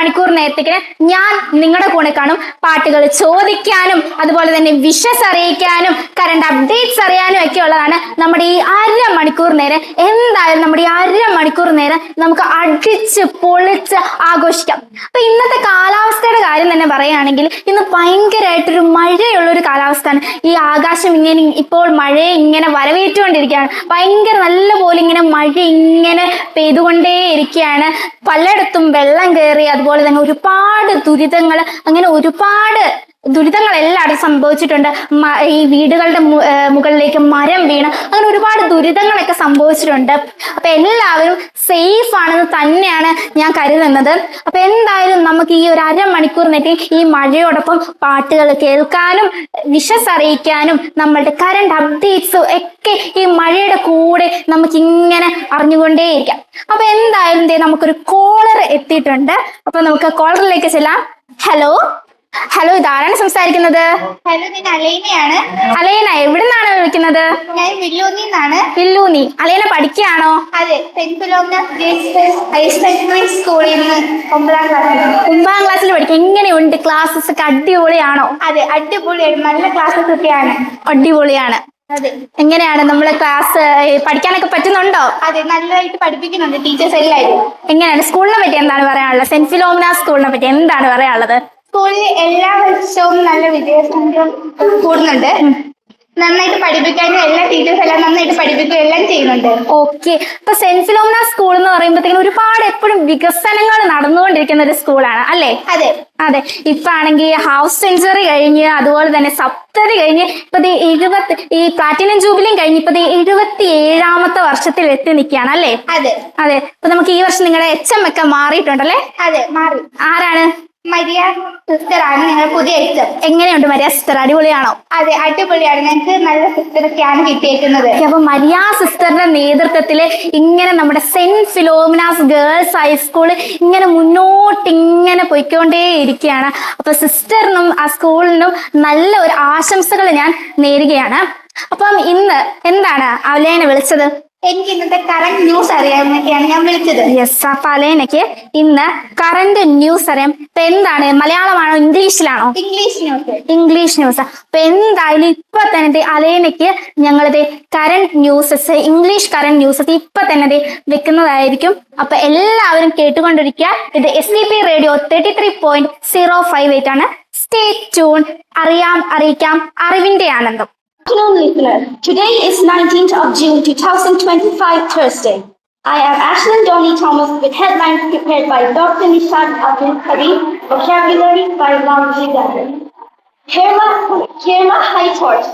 മണിക്കൂർ നേരത്തേക്ക് ഞാൻ നിങ്ങളുടെ കൂടെ കാണും. പാട്ടുകൾ ചോദിക്കാനും അതുപോലെ തന്നെ വിഷസ് അറിയിക്കാനും കറണ്ട് അപ്ഡേറ്റ്സ് അറിയാനും ഒക്കെ ഉള്ളതാണ് നമ്മുടെ ഈ അര മണിക്കൂർ നേരം. എന്തായാലും നമ്മുടെ ഈ അര മണിക്കൂർ നേരം നമുക്ക് അടിച്ച് പൊളിച്ച് ആഘോഷിക്കാം. അപ്പൊ ഇന്നത്തെ കാലാവസ്ഥയുടെ കാര്യം തന്നെ പറയുകയാണെങ്കിൽ ഇന്ന് ഭയങ്കരമായിട്ടൊരു മഴയുള്ള ഒരു കാലാവസ്ഥയാണ്. ഈ ആകാശം ഇങ്ങനെ ഇപ്പോൾ മഴയെ ഇങ്ങനെ വരവേറ്റുകൊണ്ടിരിക്കുകയാണ്. ഭയങ്കര നല്ല പോലെ ഇങ്ങനെ മഴ ഇങ്ങനെ പെയ്തുകൊണ്ടേ ഇരിക്കുകയാണ് പലയിടത്തും വെള്ളം കയറി അതുപോലെ തന്നെ ഒരുപാട് ദുരിതങ്ങൾ അങ്ങനെ ഒരുപാട് ദുരിതങ്ങൾ എല്ലായിടത്തും സംഭവിച്ചിട്ടുണ്ട് ഈ വീടുകളുടെ മുകളിലേക്ക് മരം വീണ് അങ്ങനെ ഒരുപാട് ദുരിതങ്ങളൊക്കെ സംഭവിച്ചിട്ടുണ്ട്. അപ്പൊ എല്ലാവരും സേഫ് ആണെന്ന് തന്നെയാണ് ഞാൻ കരുതുന്നത്. അപ്പൊ എന്തായാലും നമുക്ക് ഈ ഒരു അരമണിക്കൂർ നേരത്തെ ഈ മഴയോടൊപ്പം പാട്ടുകൾ കേൾക്കാനും വിഷസ് അറിയിക്കാനും നമ്മളുടെ കറണ്ട് അപ്ഡേറ്റ്സ് ഒക്കെ ഈ മഴയുടെ കൂടെ നമുക്ക് ഇങ്ങനെ അറിഞ്ഞുകൊണ്ടേയിരിക്കാം. അപ്പൊ എന്തായാലും നമുക്കൊരു കോളർ എത്തിയിട്ടുണ്ട്. അപ്പൊ നമുക്ക് കോളറിലേക്ക് ചെല്ലാം. ഹലോ ഹലോ ഇതാരാണ് സംസാരിക്കുന്നത്? ഹലോ ഞാൻ അലൈനയാണ്. അലൈന എവിടെ നിന്നാണ് വിളിക്കുന്നത്? ഞാൻ വില്ലൂന്നിൽ നിന്നാണ് വില്ലൂന്നി. അലൈന പഠിക്കുകയാണോ? അതെ സെക്കൻഡറി സ്കൂളിൽ നിന്ന് ഒമ്പതാം ക്ലാസ് ഒമ്പതാം ക്ലാസ്സിൽ പഠിക്കും. എങ്ങനെയുണ്ട് ക്ലാസ്സസ് ഒക്കെ അടിപൊളിയാണോ? അതെ അടിപൊളിയാണ് നല്ല ക്ലാസ്സസ് ഒക്കെയാണ്. അടിപൊളിയാണ്. അതെ. എങ്ങനെയാണ് നമ്മളെ ക്ലാസ് പഠിക്കാനൊക്കെ പറ്റുന്നുണ്ടോ? അതെ നല്ലതായിട്ട് പഠിപ്പിക്കുന്നുണ്ട് ടീച്ചേഴ്സ് എല്ലാവരും. എങ്ങനെയാണ്? സ്കൂളിനെ പറ്റി എന്താണ് പറയാനുള്ളത്? സെന്റ് ഫിലോമിന സ്കൂളിനെ പറ്റി എന്താണ് പറയാനുള്ളത്? സ്കൂളിൽ എല്ലാ വർഷവും നല്ല വിജയസംഖ്യം കൂടുന്നുണ്ട്. നന്നായിട്ട് പഠിപ്പിക്കാനും എല്ലാ ടീച്ചേഴ്സ് എല്ലാം നന്നായിട്ട് പഠിപ്പിക്കുകയും എല്ലാം ചെയ്യുന്നുണ്ട്. ഓക്കെ ഇപ്പൊ സെന്റ് ഫിലോമിന സ്കൂൾ എന്ന് പറയുമ്പോഴത്തേക്കും ഒരുപാട് എപ്പോഴും വികസനങ്ങൾ നടന്നുകൊണ്ടിരിക്കുന്ന ഒരു സ്കൂളാണ് അല്ലേ? അതെ. അതെ. ഇപ്പൊ ആണെങ്കിൽ ഹൗസ് സെഞ്ചുറി കഴിഞ്ഞ് അതുപോലെ തന്നെ സപ്തതി കഴിഞ്ഞ് ഇപ്പൊ എഴുപത്തി ഈ പ്ലാറ്റിനം ജൂബിലിയും കഴിഞ്ഞ് ഇപ്പൊ എഴുപത്തി ഏഴാമത്തെ വർഷത്തിൽ എത്തി നിൽക്കുകയാണ് അല്ലേ? അതെ. അതെ. ഇപ്പൊ നമുക്ക് ഈ വർഷം നിങ്ങളുടെ എച്ച് എം ഒക്കെ മാറിയിട്ടുണ്ടല്ലേ? അതെ മാറി. ആരാണ്? മരിയ സിസ്റ്റർ ആണ് നിങ്ങൾ പുതിയ എച്ച് എങ്ങനെയുണ്ട് മരിയ സിസ്റ്റർ? അടിപൊളിയാണോ? അതെ അടിപൊളിയാണ്. ഞങ്ങൾക്ക് നല്ല സിസ്റ്ററൊക്കെയാണ് കിട്ടിയേക്കുന്നത്. അപ്പൊ മരിയ സിസ്റ്ററിന്റെ നേതൃത്വത്തിൽ ഇങ്ങനെ നമ്മുടെ സെന്റ് ഫിലോമിനാസ് ഗേൾസ് ഹൈസ്കൂൾ ഇങ്ങനെ മുന്നോട്ട് ഇങ്ങനെ പോയിക്കൊണ്ടേ ഇരിക്കുകയാണ് അപ്പൊ സിസ്റ്ററിനും ആ സ്കൂളിനും നല്ല ഒരു ആശംസകൾ ഞാൻ നേരുകയാണ്. അപ്പം ഇന്ന് എന്താണ് അവലേനെ വിളിച്ചത്? എനിക്ക് ഇന്നത്തെ കറന്റ് ന്യൂസ് അറിയാമെന്നൊക്കെയാണ് ഞാൻ വിളിച്ചത്. യെസ് അപ്പൊ അലേനയ്ക്ക് ഇന്ന് കറന്റ് ന്യൂസ് അറിയാം. ഇപ്പൊ എന്താണ്? മലയാളമാണോ? ഇംഗ്ലീഷിലാണോ? ഇംഗ്ലീഷ് ന്യൂസ് ഇംഗ്ലീഷ് ന്യൂസ് അപ്പൊ എന്തായാലും ഇപ്പൊ തന്നെ അലേനക്ക് ഞങ്ങളത് current newses English current newses ഇപ്പൊ തന്നെ വെക്കുന്നതായിരിക്കും. അപ്പൊ എല്ലാവരും കേട്ടുകൊണ്ടിരിക്കുക. ഇത് S D P radio thirty three point zero five eight ആണ്. സ്റ്റേ ട്യൂൺ അറിയാം അറിയിക്കാം. അറിവിന്റെ ആനന്ദം. Afternoon, listeners. Today is 19th of June 2025, Thursday. I am Ashlyn Donny Thomas with headlines prepared by Dr. Nishad Abdul Karim, vocabulary by Margie Gander. Kerala, Kerala High Court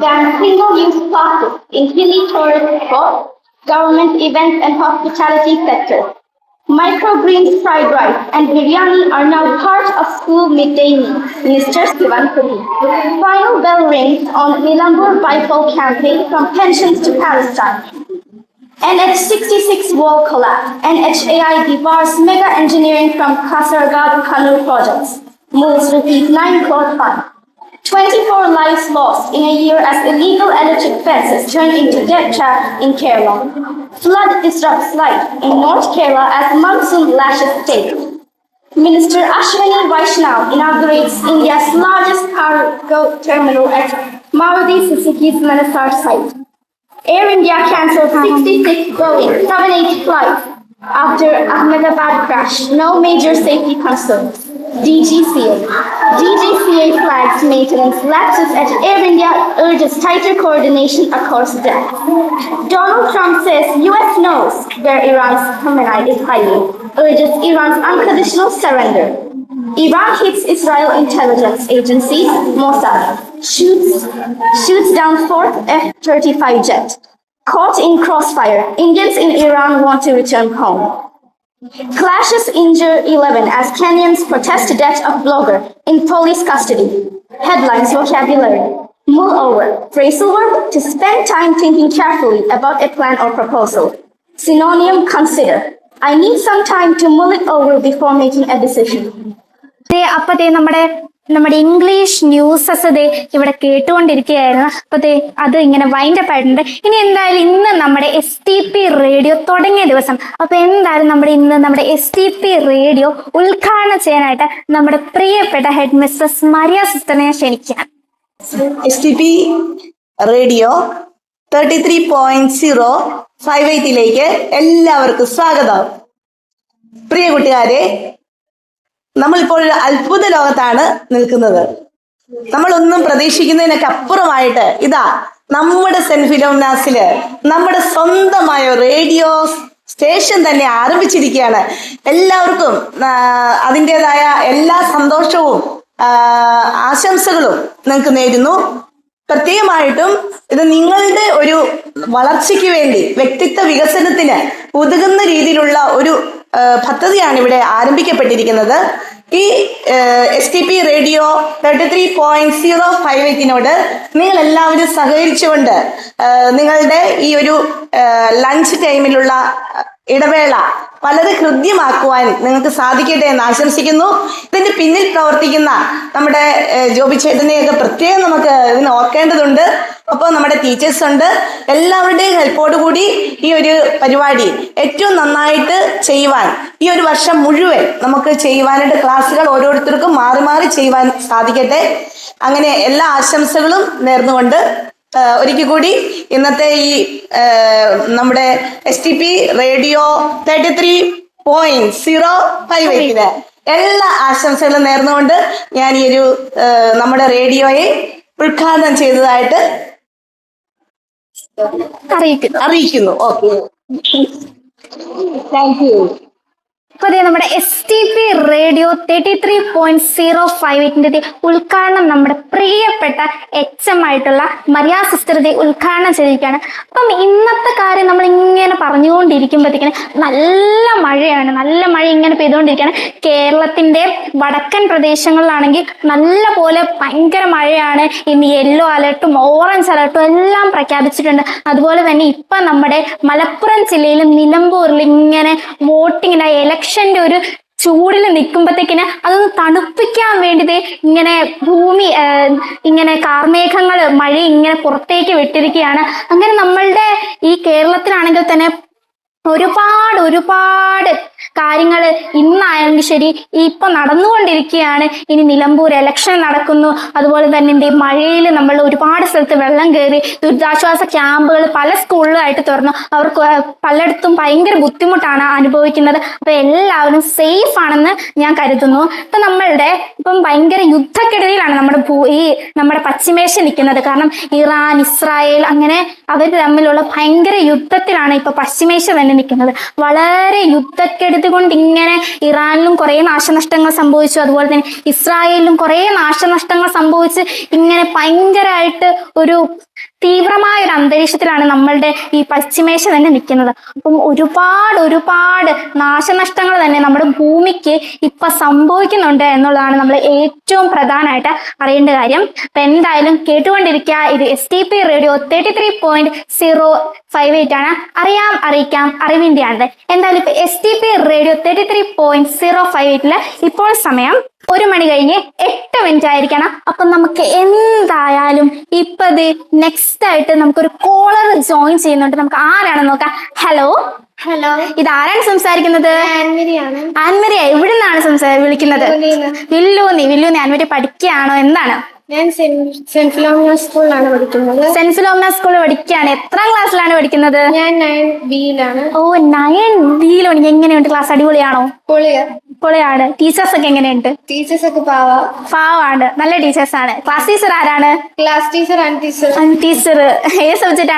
banned single-use plastic in hilly tourist spots, government events and hospitality sector. Microgreens fried rice and biryani are now part of school midday meal, Minister Sivan Puri. Final bell rings on Nilambur Bipole campaign from pensions to Palestine. NH66 wall collapse. NHAI debars mega engineering from Kasaragod Kanu projects. Moves rupees 9 crore fund. 24 lives lost in a year as illegal electric fences turn into death trap in Kerala. Flood disrupts life in North Kerala as monsoon lashes state. Minister Ashwini Vaishnav inaugurates India's largest cargo terminal at Maruti Suzuki's Manasar site. Air India cancelled 66 Boeing 78 flights after Ahmedabad crash. No major safety concerns. DGCA. DGCA flags maintenance lapses at Air India urges tighter coordination across deck. Donald Trump says US knows where Iran's Khamenei is hiding, urges Iran's unconditional surrender. Iran hits Israel intelligence agency, Mossad, shoots, shoots down fourth F-35 jet. Caught in crossfire, Indians in Iran want to return home. Clashes injure 11 as Kenyans protest death of blogger in police custody. Headlines vocabulary. Mull over. Phrasal verb to spend time thinking carefully about a plan or proposal. Synonym consider. I need some time to mull it over before making a decision. ദേ അപ്പൊ ദേ നമ്മുടെ നമ്മുടെ English newses ദേ ഇവിടെ കേട്ടുകൊണ്ടിരിക്കുകയായിരുന്നു. അപ്പൊ ദേ അത് ഇങ്ങനെ വൈൻഡ് അപ്പ് ആയിട്ടുണ്ട്. ഇനി എന്തായാലും ഇന്ന് നമ്മുടെ എസ് ടി പി റേഡിയോ തുടങ്ങിയ ദിവസം. അപ്പൊ എന്തായാലും നമ്മുടെ ഇന്ന് നമ്മുടെ എസ് ടി പി റേഡിയോ ഉദ്ഘാടനം ചെയ്യാനായിട്ട് നമ്മുടെ പ്രിയപ്പെട്ട ഹെഡ് മിസ്സസ് മരിയ സിസ്റ്ററിനെ ക്ഷണിക്കാം. S T P radio thirty three point zero five എയ്റ്റിലേക്ക് എല്ലാവർക്കും സ്വാഗതം. പ്രിയ കൂട്ടുകാരെ നമ്മളിപ്പോൾ ഒരു അത്ഭുത ലോകത്താണ് നിൽക്കുന്നത്. നമ്മളൊന്നും പ്രതീക്ഷിക്കുന്നതിനൊക്കെ അപ്പുറമായിട്ട് ഇതാ നമ്മുടെ സെന്റ് ഫിലോമിനാസിൽ നമ്മുടെ സ്വന്തമായ റേഡിയോ സ്റ്റേഷൻ തന്നെ ആരംഭിച്ചിരിക്കുകയാണ്. എല്ലാവർക്കും അതിന്റെതായ എല്ലാ സന്തോഷവും ആശംസകളും നിങ്ങൾക്ക് നേരുന്നു. പ്രത്യേകമായിട്ടും ഇത് നിങ്ങളുടെ ഒരു വളർച്ചയ്ക്ക് വേണ്ടി വ്യക്തിത്വ വികസനത്തിന് ഉതകുന്ന രീതിയിലുള്ള ഒരു പദ്ധതിയാണ് ഇവിടെ ആരംഭിക്കപ്പെട്ടിരിക്കുന്നത്. ഈ S T P radio thirty three point zero five എയ്റ്റിനോട് നിങ്ങൾ എല്ലാവരും സഹകരിച്ചുകൊണ്ട് നിങ്ങളുടെ ഈ ഒരു ലഞ്ച് ടൈമിലുള്ള ഇടവേള വളരെ ഹൃദ്യമാക്കുവാൻ നിങ്ങൾക്ക് സാധിക്കട്ടെ എന്ന് ആശംസിക്കുന്നു. ഇതിന്റെ പിന്നിൽ പ്രവർത്തിക്കുന്ന നമ്മുടെ ജോബി ചേട്ടനെയൊക്കെ പ്രത്യേകം നമുക്ക് ഇതിന് ഓർക്കേണ്ടതുണ്ട്. അപ്പോൾ നമ്മുടെ ടീച്ചേഴ്സ് ഉണ്ട്. എല്ലാവരുടെയും ഹെൽപ്പോട് കൂടി ഈ ഒരു പരിപാടി ഏറ്റവും നന്നായിട്ട് ചെയ്യുവാൻ ഈ ഒരു വർഷം മുഴുവൻ നമുക്ക് ചെയ്യുവാനായിട്ട് ക്ലാസ്സുകൾ ഓരോരുത്തർക്കും മാറി മാറി ചെയ്യുവാൻ സാധിക്കട്ടെ. അങ്ങനെ എല്ലാ ആശംസകളും നേർന്നുകൊണ്ട് ഒരിക്കൽ കൂടി ഇന്നത്തെ ഈ നമ്മുടെ S T P radio thirty three point zero five എയ്റ്റിന് എല്ലാ ആശംസകളും നേർന്നുകൊണ്ട് ഞാൻ ഈ ഒരു നമ്മുടെ റേഡിയോയെ ഉദ്ഘാടനം ചെയ്തതായിട്ട് അറിയിക്കുന്നു. അറിയിക്കുന്നു. ഓക്കെ. താങ്ക് യു അപ്പൊ ദേ നമ്മുടെ S T P radio thirty three point zero five എയ്റ്റിന്റെ ഉദ്ഘാടനം നമ്മുടെ പ്രിയപ്പെട്ട എച്ച് എം ആയിട്ടുള്ള മരിയ സിസ്റ്റർ ദേ ഉദ്ഘാടനം ചെയ്തിരിക്കുകയാണ്. അപ്പം ഇന്നത്തെ കാര്യം നമ്മൾ ഇങ്ങനെ പറഞ്ഞുകൊണ്ടിരിക്കുമ്പോഴത്തേക്കിന് നല്ല മഴയാണ്. നല്ല മഴ ഇങ്ങനെ പെയ്തുകൊണ്ടിരിക്കുകയാണ്. കേരളത്തിന്റെ വടക്കൻ പ്രദേശങ്ങളിലാണെങ്കിൽ നല്ല പോലെ ഭയങ്കര മഴയാണ്. ഇന്ന് യെല്ലോ അലർട്ടും ഓറഞ്ച് അലർട്ടും എല്ലാം പ്രഖ്യാപിച്ചിട്ടുണ്ട്. അതുപോലെ തന്നെ ഇപ്പൊ നമ്മുടെ മലപ്പുറം ജില്ലയിൽ നിലമ്പൂരിൽ ഇങ്ങനെ വോട്ടിങ്ങിന്റെ ഇലക്ഷന്റെ ഒരു ചൂടിൽ നിൽക്കുമ്പോഴത്തേക്കിന് അതൊന്ന് തണുപ്പിക്കാൻ വേണ്ടി ഇങ്ങനെ ഭൂമി ഇങ്ങനെ കാർമേഘങ്ങൾ മഴ ഇങ്ങനെ പുറത്തേക്ക് വിട്ടിരിക്കുകയാണ്. അങ്ങനെ നമ്മളുടെ ഈ കേരളത്തിലാണെങ്കിൽ തന്നെ ഒരുപാട് ഒരുപാട് കാര്യങ്ങൾ ഇന്നായെങ്കിൽ ശരി ഇപ്പൊ നടന്നുകൊണ്ടിരിക്കുകയാണ്. ഇനി നിലമ്പൂർ ഇലക്ഷൻ നടക്കുന്നു. അതുപോലെ തന്നെ എന്ത് മഴയിൽ നമ്മൾ ഒരുപാട് സ്ഥലത്ത് വെള്ളം കയറി ദുരിതാശ്വാസ ക്യാമ്പുകൾ പല സ്കൂളിലായിട്ട് തുറന്നു. അവർക്ക് പലയിടത്തും ഭയങ്കര ബുദ്ധിമുട്ടാണ് അനുഭവിക്കുന്നത്. അപ്പൊ എല്ലാവരും സേഫ് ആണെന്ന് ഞാൻ കരുതുന്നു. ഇപ്പൊ നമ്മളുടെ ഇപ്പം ഭയങ്കര യുദ്ധക്കെടുതിയിലാണ് നമ്മുടെ ഈ നമ്മുടെ പശ്ചിമേഷ്യ നിൽക്കുന്നത്. കാരണം ഇറാൻ ഇസ്രായേൽ അങ്ങനെ അവർ തമ്മിലുള്ള ഭയങ്കര യുദ്ധത്തിലാണ് ഇപ്പൊ പശ്ചിമേഷ്യ തന്നെ നിൽക്കുന്നത്. വളരെ യുദ്ധക്കെടുതി കൊണ്ട് ഇങ്ങനെ ഇറാനിലും കുറെ നാശനഷ്ടങ്ങൾ സംഭവിച്ചു. അതുപോലെ തന്നെ ഇസ്രായേലിലും കുറെ നാശനഷ്ടങ്ങൾ സംഭവിച്ച് ഇങ്ങനെ ഭയങ്കരമായിട്ട് ഒരു തീവ്രമായ ഒരു അന്തരീക്ഷത്തിലാണ് നമ്മളുടെ ഈ പശ്ചിമേഷ്യ തന്നെ നിൽക്കുന്നത്. അപ്പം ഒരുപാട് ഒരുപാട് നാശനഷ്ടങ്ങൾ തന്നെ നമ്മുടെ ഭൂമിക്ക് ഇപ്പൊ സംഭവിക്കുന്നുണ്ട് എന്നുള്ളതാണ് നമ്മൾ ഏറ്റവും പ്രധാനമായിട്ട് അറിയേണ്ട കാര്യം. അപ്പൊ എന്തായാലും കേട്ടുകൊണ്ടിരിക്കുക. ഇത് S T P radio thirty three point zero five eight ആണ്. അറിയാം അറിയിക്കാം അറിവിന്റെയാണത്. എന്തായാലും ഇപ്പൊ S T P radio thirty three point zero five എയ്റ്റിൽ ഇപ്പോൾ സമയം ഒരു മണി കഴിഞ്ഞ് എട്ട് മിനിറ്റ് ആയിരിക്കണം. അപ്പൊ നമുക്ക് എന്തായാലും ഇപ്പത് നെക്സ്റ്റ് ആയിട്ട് നമുക്കൊരു കോളർ ജോയിൻ ചെയ്യുന്നുണ്ട്. നമുക്ക് ആരാണെന്ന് നോക്കാം. ഹലോ ഹലോ ഇത് ആരാണ് സംസാരിക്കുന്നത് ആൻമരിയ എവിടെ നിന്നാണ് സംസാ വിളിക്കുന്നത്. വില്ലൂന്നി. വില്ലൂന്നി. ആൻമരി പഠിക്കുകയാണോ? എന്താണ്? ഞാൻ സെന്റ് ഫിലോമിന സ്കൂളിലാണ് പഠിക്കുന്നത്. സെന്റ് ഫിലോമിന സ്കൂളിൽ പഠിക്കുകയാണ്. എത്രാം ക്ലാസ്സിലാണ് പഠിക്കുന്നത്? ഞാൻ നയൻ ബിയിലാണ് ഓ നയൻ ബിയിലാണ് എങ്ങനെയുണ്ട്? ക്ലാസ് അടിപൊളിയാണോ? പൊളിയ. പൊളിയാണ്. ടീച്ചേഴ്സ് ഒക്കെ എങ്ങനെയുണ്ട്? ടീച്ചേഴ്സ് ഒക്കെ പാവ. പാവാണ്. നല്ല ടീച്ചേഴ്സ് ആണ്. ക്ലാസ് ടീച്ചർ ആരാണ്? Class teacher and teacher teacher ഏത് സബ്ജക്റ്റ്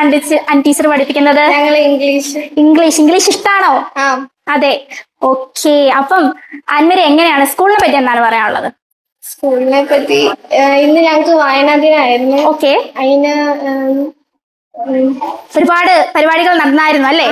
ആണ് ടീച്ചർ പഠിപ്പിക്കുന്നത്? ഞങ്ങൾ ഇംഗ്ലീഷ് ഇംഗ്ലീഷ് ഇംഗ്ലീഷ് ഇഷ്ടാണോ? അതെ. ഓക്കെ അപ്പം അന്മരി എങ്ങനെയാണ് സ്കൂളിനെ പറ്റി എന്താണ് പറയാനുള്ളത്? സ്കൂളിനെ പറ്റി ഇന്ന് ഞങ്ങൾക്ക് വായനാ ദിനമായിരുന്നു ഓക്കെ അതിന് ഒരുപാട് പരിപാടികൾ നടന്നായിരുന്നു അല്ലേ?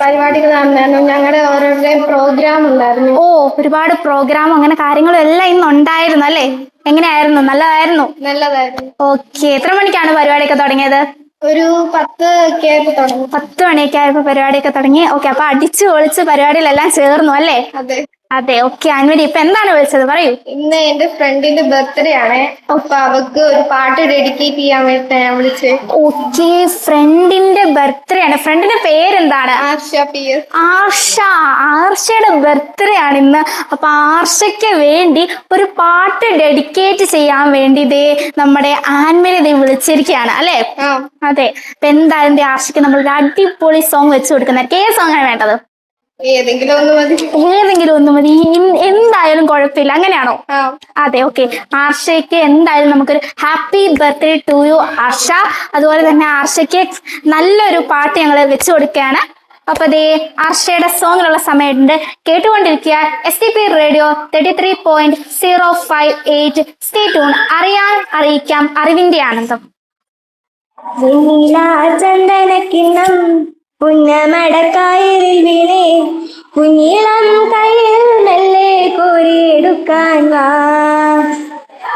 പരിപാടികൾ നടന്നായിരുന്നു ഞങ്ങളുടെ ഓരോരുത്തരുടെയും പ്രോഗ്രാം ഉണ്ടായിരുന്നു. ഓ ഒരുപാട് പ്രോഗ്രാം അങ്ങനെ കാര്യങ്ങളും എല്ലാം ഇന്ന് ഉണ്ടായിരുന്നു അല്ലേ? എങ്ങനെയായിരുന്നു? നല്ലതായിരുന്നു? നല്ലതായിരുന്നു. ഓക്കെ എത്ര മണിക്കാണ് പരിപാടിയൊക്കെ തുടങ്ങിയത്? ഒരു പത്ത് ഒക്കെ ആയപ്പോ തുടങ്ങി. പത്ത് മണിയൊക്കെ ആയപ്പോ പരിപാടിയൊക്കെ തുടങ്ങി. ഓക്കെ അപ്പൊ അടിച്ചു ഒളിച്ച് പരിപാടിയിലെല്ലാം ചേർന്നു അല്ലേ? അതെ. അതെ ഓക്കെ അനുവരി ഇപ്പൊ എന്താണ് വിളിച്ചത്? പറയൂ. ഇന്ന് എന്റെ ഫ്രണ്ടിന്റെ ബർത്ത്ഡേ ആണ്. അപ്പൊ അവക്ക് ഒരു പാട്ട് ഡെഡിക്കേറ്റ് ചെയ്യാൻ വേണ്ടി ഞാൻ വിളിച്ചത് ഓക്കെ ഫ്രണ്ടിന്റെ ബർത്ത്ഡേ ആണ്. ഫ്രണ്ടിന്റെ പേരെന്താണ്? Arsha P S. ആർഷ. ആർഷയുടെ ബർത്ത്ഡേ ആണ് ഇന്ന്. അപ്പൊ ആർഷയ്ക്ക് വേണ്ടി ഒരു പാട്ട് ഡെഡിക്കേറ്റ് ചെയ്യാൻ വേണ്ടി ദേ നമ്മുടെ ആൻമരി ദേ വിളിച്ചിരിക്കുകയാണ് അല്ലെ? അതെ അപ്പൊ എന്തായാലും ആർഷയ്ക്ക് നമ്മൾ ഒരു അടിപൊളി സോങ് വെച്ച് കൊടുക്കുന്നതായിരിക്കും ഏത് സോങ് ആണ് വേണ്ടത്. ഏതെങ്കിലും ഒന്ന് മതി. ഏതെങ്കിലും ഒന്ന് മതി. എന്തായാലും കുഴപ്പമില്ല. അങ്ങനെയാണോ? അതെ ഓക്കെ. ആർഷയ്ക്ക് എന്തായാലും നമുക്കൊരു happy birthday to you Arsha. അതുപോലെ തന്നെ ആർഷയ്ക്ക് നല്ലൊരു പാട്ട് ഞങ്ങൾ വെച്ചു കൊടുക്കുകയാണ്. അപ്പൊ ദേ ആർഷയുടെ സോങ്ങിനുള്ള സമയമുണ്ട്. കേട്ടുകൊണ്ടിരിക്കുക. S T P radio thirty three point zero five eight stay tune അറിയാൻ അറിയിക്കാം. അറിവിന്റെ ആനന്ദം. ചന്ദനക്കിണ്ണം പുന്നമടക്കായി കുഞ്ഞിളം കയ്യിൽ മെല്ലെ കോരിയെടുക്കാൻ വാ.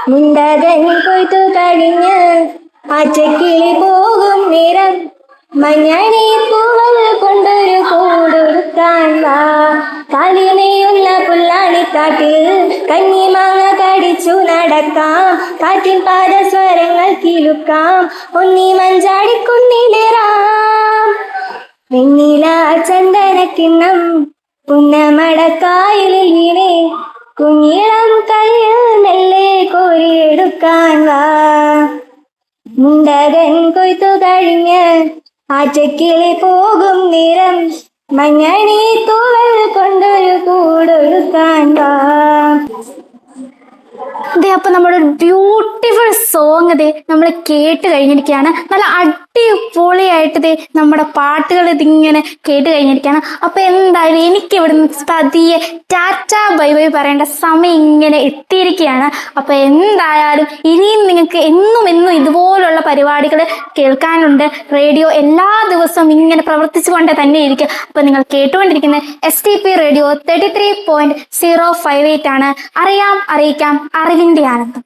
മുണ്ടകൻ കൊയ്ത്തു കഴിഞ്ഞ് പച്ചക്കിളി പോകും നേരം. മഞ്ഞണി പൂവൽ കൊണ്ടൊരു കൂടൊടുക്കാൻ വാ. കാലിനെയുള്ള പുല്ലാണിക്കാട്ടിൽ കന്നിമാങ്ങ കടിച്ചു നടക്കാം. കാറ്റിൻ പാദസ്വരങ്ങൾ കിലുക്കാം. ഒന്നി മഞ്ചാടിക്കുന്നിലേറാം വെണ്ണില ചന്ദനക്കിണ്ണം പുന്നമടക്കായലിൽ വീണേ. കുഞ്ഞിളം കയ്യിൽ മെല്ലെ കോരിയെടുക്കാൻ വാ. മുണ്ടകൻ കൊയ്ത്തു കഴിഞ്ഞ് ആറ്റക്കിളി പോകും നിറം മഞ്ഞണി തൂവൽ നമ്മുടെ ഒരു ബ്യൂട്ടിഫുൾ സോങ് ദേ നമ്മൾ കേട്ട് കഴിഞ്ഞിരിക്കുകയാണ്. നല്ല അടിപൊളിയായിട്ട് ദേ നമ്മുടെ പാട്ടുകൾ ഇതിങ്ങനെ കേട്ട് കഴിഞ്ഞിരിക്കുകയാണ്. അപ്പൊ എന്തായാലും എനിക്ക് ഇവിടുന്ന് പതിയെ ടാറ്റ ബൈ ബൈ പറയേണ്ട സമയം ഇങ്ങനെ എത്തിയിരിക്കുകയാണ്. അപ്പൊ എന്തായാലും ഇനിയും നിങ്ങൾക്ക് എന്നും എന്നും ഇതുപോലുള്ള പരിപാടികൾ കേൾക്കാനുണ്ട്. റേഡിയോ എല്ലാ ദിവസവും ഇങ്ങനെ പ്രവർത്തിച്ചു കൊണ്ട് തന്നെ ഇരിക്കും അപ്പൊ നിങ്ങൾ കേട്ടുകൊണ്ടിരിക്കുന്ന S T P radio thirty three point zero five eight ആണ്. അറിയാം അറിയിക്കാം അറിവിന്റെ ആനന്ദം